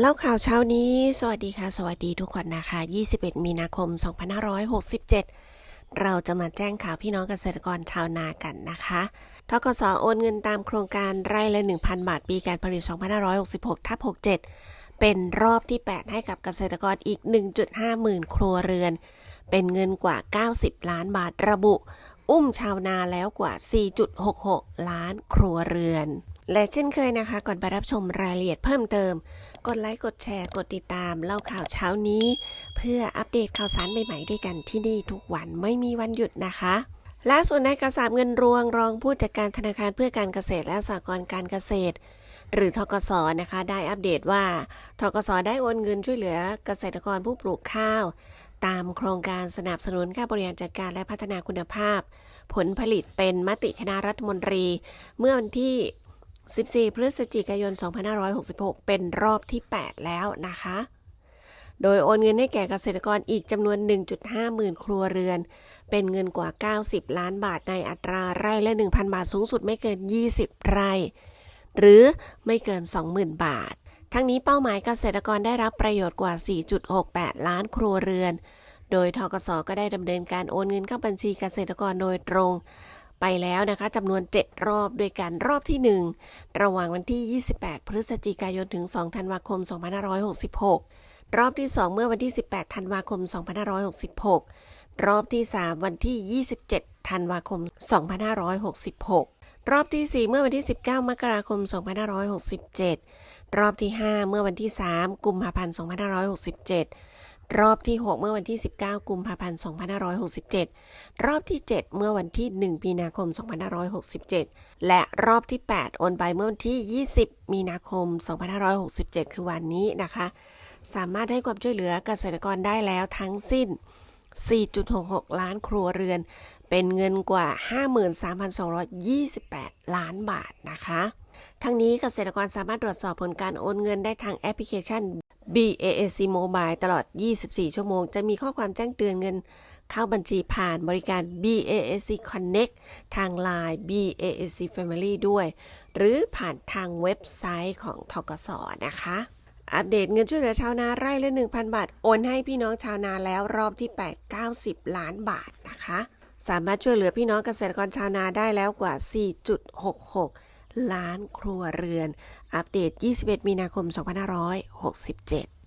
เล่าข่าวเช้านี้ สวัสดีค่ะ สวัสดีทุกคนนะคะ 21 มีนาคม 2567 เราจะมาแจ้งข่าวพี่น้องเกษตรกรชาวนากันนะคะทกสโอนเงินตามโครงการไร่ละ 1,000 บาท ปีการผลิต 2566 ทับ 67 เป็นรอบที่ 8 ให้กับเกษตรกรอีก 1.5 หมื่นครัวเรือน เป็นเงินกว่า 90 ล้านบาทระบุ อุ้มชาวนาแล้วกว่า 4.66 ล้านครัวเรือน และเช่นเคยนะคะ ก่อนไปรับชมรายละเอียดเพิ่มเติม กดไลค์ กดแชร์ กดติดตามเล่าข่าวเช้านี้ เพื่ออัปเดตข่าวสารใหม่ๆด้วยกันที่นี่ทุกวันไม่มีวันหยุดนะคะล่าสุดนายกระสาบเงินรวงรองผู้จัดการธนาคารเพื่อการเกษตรและสหกรณ์การเกษตร หรือทกสนะคะ ได้อัปเดตว่าทกสได้โอนเงินช่วยเหลือเกษตรกรผู้ปลูกข้าว ตามโครงการสนับสนุนค่าบริหารจัดการและพัฒนาคุณภาพ ผลผลิตเป็นมติคณะรัฐมนตรี เมื่อวันที่ 14 พฤศจิกายน 2566 เป็นรอบที่ 8 แล้วนะคะ โดยโอนเงินให้แก่เกษตรกรอีกจำนวน 1.5 หมื่นครัวเรือน เป็นเงินกว่า 90 ล้านบาทในอัตราไร่ละ 1,000 บาทสูงสุดไม่เกิน 20 ไร่ หรือไม่เกิน 20,000 บาท ทั้งนี้เป้าหมายเกษตรกรได้รับประโยชน์กว่า 4.68 ล้านครัวเรือน โดยทกสก็ได้ดำเนินการโอนเงินเข้าบัญชีเกษตรกรโดยตรง ไปแล้วนะคะจำนวน 7 รอบด้วยกันรอบที่ 1 ระหว่างวันที่ 28 พฤศจิกายนถึง 2 ธันวาคม 2566 รอบที่ 2 เมื่อวันที่ 18 ธันวาคม 2566 รอบที่ 3 วันที่ 27 ธันวาคม 2566 รอบที่ 4 เมื่อวันที่ 19 มกราคม 2567 รอบที่ 5 เมื่อวันที่ 3 กุมภาพันธ์ 2567 รอบที่ 6 เมื่อวันที่ 19 กุมภาพันธ์ 2567 รอบที่ 7 เมื่อวันที่ 1 มีนาคม 2567 และรอบที่ 8 โอนไปเมื่อวันที่ 20 มีนาคม 2567 คือวันนี้นะคะ สามารถให้ความช่วยเหลือเกษตรกรได้แล้วทั้งสิ้น 4.66 ล้านครัวเรือน เป็นเงินกว่า 53,228 ล้านบาทนะคะทั้งนี้เกษตรกรสามารถตรวจสอบผลการโอนเงินได้ทางแอปพลิเคชัน BAC Mobile ตลอด 24 ชั่วโมง จะมีข้อความแจ้งเตือนเงินเข้าบัญชีผ่านบริการ BAC Connect ทาง Line BAAC Family ด้วย หรือผ่านทางเว็บไซต์ของทกสนะคะ อัปเดตเงินช่วยเหลือชาวนาไร่ละ 1,000 บาท โอนให้พี่น้องชาวนาแล้วรอบที่ 8 90 ล้านบาทนะคะ สามารถช่วยเหลือพี่น้องเกษตรกรชาวนาได้แล้วกว่า 4.66 ล้านครัวเรือน อัปเดต 21 มีนาคม 2567